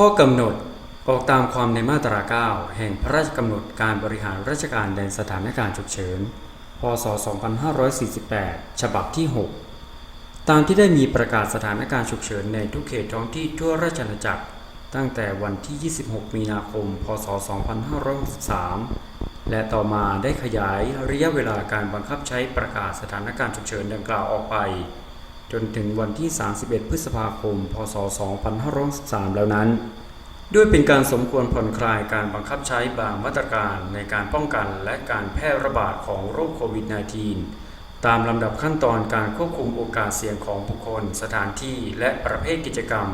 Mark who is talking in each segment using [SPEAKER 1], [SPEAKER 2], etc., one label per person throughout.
[SPEAKER 1] ข้อกำหนดออกตามความในมาตรา 9 แห่งพระราชกำหนดการบริหารราชการในสถานการณ์ฉุกเฉิน พศ 2548 ฉบับที่ 6 ตามที่ได้มีประกาศสถานการณ์ฉุกเฉินในทุกเขตท้องที่ทั่วราชอาณาจักร ตั้งแต่วันที่ 26 มีนาคม พศ 2563 และต่อมาได้ขยายระยะเวลาการบังคับใช้ประกาศสถานการณ์ฉุกเฉินดังกล่าวออกไป จนถึงวันที่ 31 พฤษภาคม พศ 2563แล้วนั้น ด้วยเป็นการสมควรผ่อนคลายการบังคับใช้บางมาตรการในการป้องกันและการแพร่ระบาดของโรคโควิด -19 ตามลำดับขั้นตอนการควบคุมโอกาสเสี่ยงของบุคคล สถานที่และประเภทกิจกรรม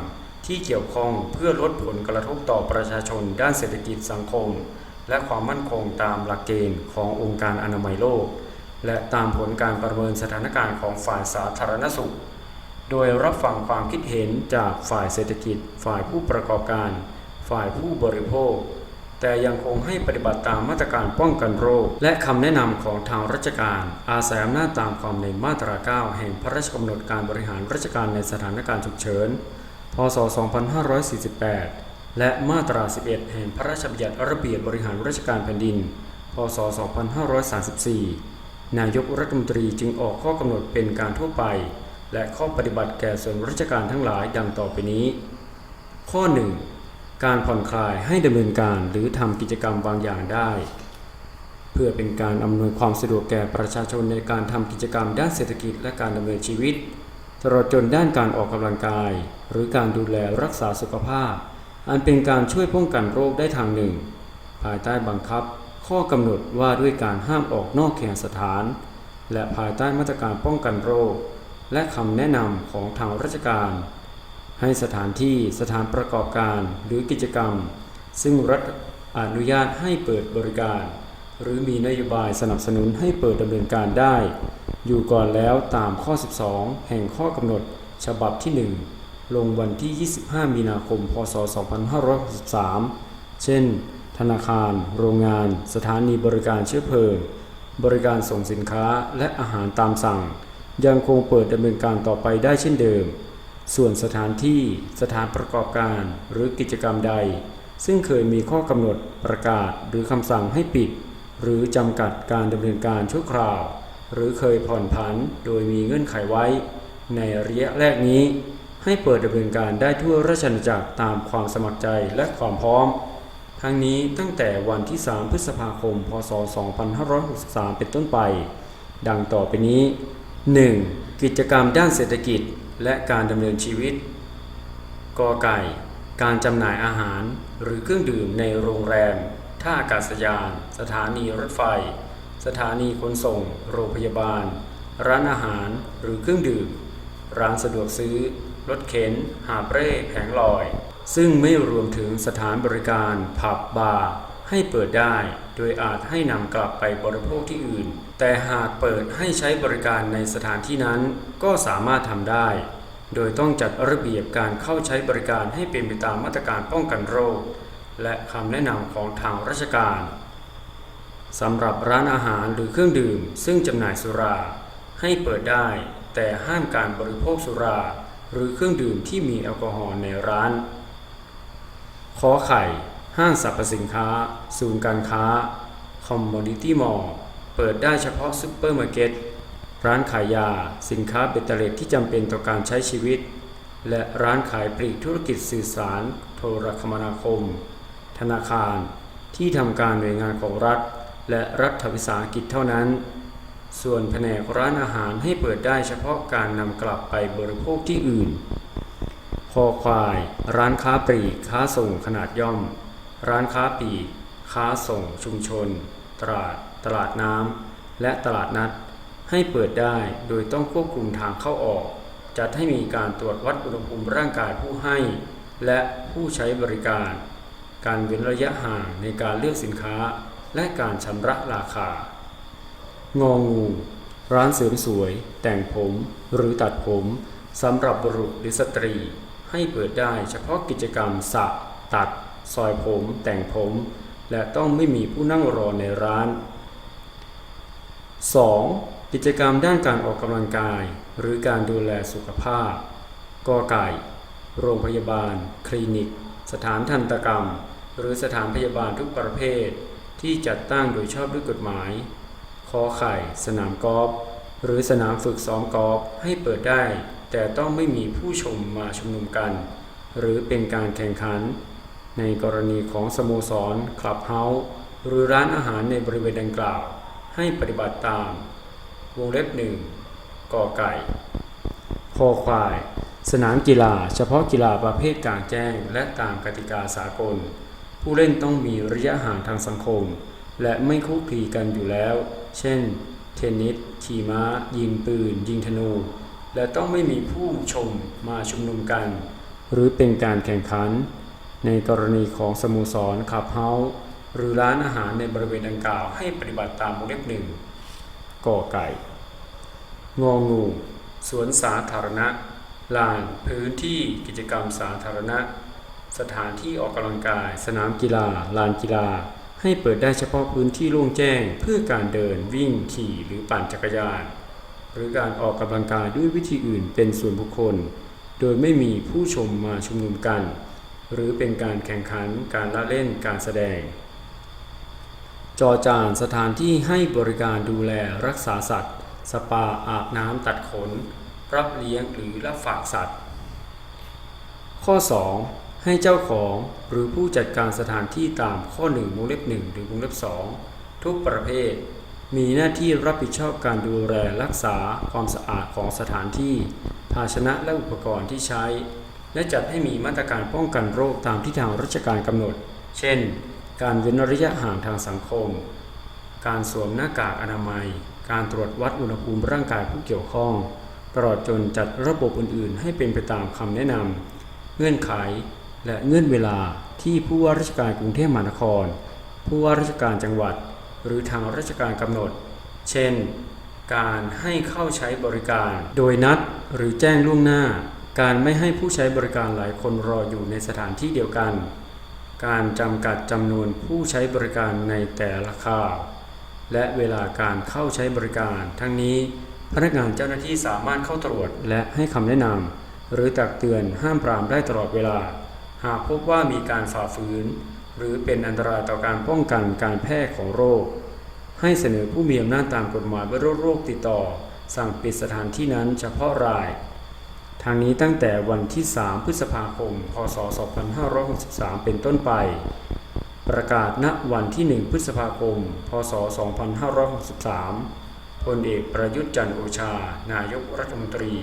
[SPEAKER 1] ที่เกี่ยวข้องเพื่อลดผลกระทบต่อประชาชนด้านเศรษฐกิจสังคม และความมั่นคงตามหลักเกณฑ์ขององค์การอนามัยโลก และตามผลการประเมินสถานการณ์ของฝ่ายสาธารณสุข โดยรับฟังความคิดเห็นจากฝ่ายเศรษฐกิจ ฝ่ายผู้ประกอบการ ฝ่ายผู้บริโภค แต่ยังคงให้ปฏิบัติตามมาตรการป้องกันโรค และคำแนะนำของทางราชการ อาศัยอำนาจตามความในมาตรา 9 แห่งพระราชกำหนดการบริหารราชการในสถานการณ์ฉุกเฉิน พศ 2548 และมาตรา 11 แห่งพระราชบัญญัติระเบียบบริหารราชการแผ่นดิน พศ 2534 นายกรัฐมนตรีจึงออกข้อกำหนดเป็นการทั่วไป และข้อปฏิบัติแก่ส่วนราชการทั้งหลายดังต่อไปนี้ ข้อ 1 การผ่อนคลายให้ดำเนินการหรือทำกิจกรรมบางอย่างได้ เพื่อเป็นการอำนวยความสะดวกแก่ประชาชนในการทำกิจกรรมด้านเศรษฐกิจและการดำเนินชีวิตตลอดจนด้านการออกกำลังกาย หรือการดูแลรักษาสุขภาพ อันเป็นการช่วยป้องกันโรคได้ทางหนึ่ง ภายใต้บังคับ ข้อกำหนดว่าด้วยการห้ามออกนอกเขตสถาน และภายใต้มาตรการป้องกันโรค และคำแนะนำของทางราชการ ให้สถานที่สถานประกอบการหรือกิจกรรม ซึ่งรัฐอนุญาตให้เปิดบริการ หรือมีนโยบายสนับสนุนให้เปิดดำเนินการได้ อยู่ก่อนแล้วตามข้อ 12 แห่งข้อกำหนดฉบับที่ 1 ลงวันที่ 25 มีนาคม พศ 2563 เช่น ธนาคาร โรงงาน สถานีบริการเชื้อเพลิง บริการส่งสินค้าและอาหารตามสั่ง ยังคงเปิดดำเนินการต่อไปได้เช่นเดิม ส่วนสถานที่ สถานประกอบการ หรือกิจกรรมใด ซึ่งเคยมีข้อกำหนดประกาศหรือคำสั่งให้ปิด หรือจำกัดการดำเนินการชั่วคราว หรือเคยผ่อนผันโดยมีเงื่อนไขไว้ ในระยะแรกนี้ ให้เปิดดำเนินการได้ทั่วราชอาณาจักรตามความสมัครใจและความพร้อม ทั้งนี้ตั้งแต่วันที่ 3 พฤษภาคม พศ 2563 เป็นต้นไป ดังต่อไปนี้ 1. กิจกรรมด้านเศรษฐกิจและการดำเนินชีวิต กอไก่ การจำหน่ายอาหารหรือเครื่องดื่มในโรงแรม ท่าอากาศยาน สถานีรถไฟ สถานีขนส่ง โรงพยาบาล ร้านอาหารหรือเครื่องดื่ม ร้านสะดวกซื้อ รถเข็น หาเร่แผงลอย ซึ่งไม่รวมถึงสถานบริการผับบาร์ให้เปิดได้ โดยอาจให้นำกลับไปบริโภคที่อื่น แต่หากเปิดให้ใช้บริการในสถานที่นั้นก็สามารถทำได้ โดยต้องจัดระเบียบการเข้าใช้บริการให้เป็นไปตามมาตรการป้องกันโรค และคำแนะนำของทางราชการสำหรับร้านอาหารหรือเครื่องดื่ม ซึ่งจำหน่ายสุรา ให้เปิดได้ แต่ห้ามการบริโภคสุรา หรือเครื่องดื่มที่มีแอลกอฮอล์ในร้าน ขอไข่ ห้างสรรพสินค้า ศูนย์การค้า คอมมอดิตี้มอลล์เปิดได้เฉพาะซุปเปอร์มาร์เก็ต ร้านขายยา สินค้าเบตเตอร์เลตที่จำเป็นต่อการใช้ชีวิต และร้านขายปลีกธุรกิจสื่อสาร โทรคมนาคม ธนาคาร ที่ทำการหน่วยงานของรัฐ และรัฐวิสาหกิจเท่านั้น ส่วนแผนกร้านอาหารให้เปิดได้เฉพาะการนำกลับไปบริโภคที่อื่น คอควาย ร้านค้าปลีกค้าส่งขนาดย่อม ร้านค้าปลีกค้าส่งชุมชน ตลาด ตลาดน้ำและตลาดนัด ให้เปิดได้โดยต้องควบคุมทางเข้าออก จัดให้มีการตรวจวัดอุณหภูมิร่างกายผู้ให้ และผู้ใช้บริการ การเว้นระยะห่างในการเลือกสินค้า และการชำระราคางองู ร้านเสริมสวย แต่งผม หรือตัดผมสำหรับบุรุษหรือสตรี ให้เปิดได้เฉพาะกิจกรรมสระตัด ซอยผมแต่งผม และต้องไม่มีผู้นั่งรอในร้าน 2. กิจกรรมด้านการออกกำลังกาย หรือการดูแลสุขภาพกอไก่ โรงพยาบาล คลินิก สถานทันตกรรม หรือสถานพยาบาลทุกประเภท ที่จัดตั้งโดยชอบด้วยกฎหมายขอไข่ สนามกอล์ฟหรือสนามฝึกซ้อมกอล์ฟให้เปิดได้ แต่ต้องไม่มีผู้ชมมาชุมนุมกัน หรือเป็นการแข่งขัน ในกรณีของสโมสร คลับเฮาส์หรือร้านอาหารในบริเวณดังกล่าว ให้ปฏิบัติตาม วงเล็บหนึ่งกอไก่คอควาย สนามกีฬา เฉพาะกีฬาประเภทกลางแจ้ง และตามกติกาสากล ผู้เล่นต้องมีระยะห่างทางสังคม และไม่คุกคีกันอยู่แล้ว เช่น เทนนิสขี่ม้า ยิงปืน ยิงธนู และต้องไม่มีผู้ชมมาชุมนุมกัน หรือเป็นการแข่งขัน ในกรณีของสโมสรขับเฮาส์หรือร้านอาหารในบริเวณดังกล่าวให้ปฏิบัติตามวงเล็บหนึ่งกอไก่ งองู สวนสาธารณะ ลาน พื้นที่กิจกรรมสาธารณะ สถานที่ออกกำลังกาย สนามกีฬา ลานกีฬา ให้เปิดได้เฉพาะพื้นที่โล่งแจ้ง เพื่อการเดินวิ่งขี่หรือปั่นจักรยาน หรือการออกกำลังกายด้วยวิธีอื่นเป็นส่วนบุคคล โดยไม่มีผู้ชมมาชุมนุมกัน หรือเป็นการแข่งขันการละเล่นการแสดง จอจานสถานที่ให้บริการดูแลรักษาสัตว์ สปาอาบน้ำตัดขน รับเลี้ยงหรือรับฝากสัตว์ ข้อ 2 ให้เจ้าของหรือผู้จัดการสถานที่ตามข้อ1วงเล็บ1หรือวงเล็บ2ทุกประเภท มีหน้าที่รับผิดชอบการดูแลรักษาความสะอาดของสถานที่ ภาชนะและอุปกรณ์ที่ใช้ และจัดให้มีมาตรการป้องกันโรคตามที่ทางราชการกำหนด เช่น การเว้นระยะห่างทางสังคม การสวมหน้ากากอนามัย การตรวจวัดอุณหภูมิร่างกายผู้เกี่ยวข้อง ตลอดจนจัดระบบอื่น ๆ ให้เป็นไปตามคำแนะนำเงื่อนไข และเงื่อนเวลาที่ผู้ว่าราชการกรุงเทพมหานคร ผู้ว่าราชการจังหวัด หรือทางราชการกำหนด เช่น การให้เข้าใช้บริการ โดยนัดหรือแจ้งล่วงหน้า การไม่ให้ผู้ใช้บริการหลายคนรออยู่ในสถานที่เดียวกัน การจำกัดจำนวนผู้ใช้บริการในแต่ละคราว และเวลาการเข้าใช้บริการ ทั้งนี้พนักงานเจ้าหน้าที่สามารถเข้าตรวจและให้คำแนะนำหรือตักเตือนห้ามปรามได้ตลอดเวลา หากพบว่ามีการฝ่าฝืน หรือเป็นอันตรายต่อการป้องกันการแพร่ของโรค ให้เสนอผู้มีอำนาจตามกฎหมายว่าโรคโรคติดต่อ สั่งปิดสถานที่นั้นเฉพาะราย ทางนี้ตั้งแต่วันที่ 3 พฤษภาคม พศ 2563 เป็นต้นไป ประกาศณวันที่ 1 พฤษภาคม พศ 2563พลเอกประยุทธ์จันทร์โอชา นายกรัฐมนตรี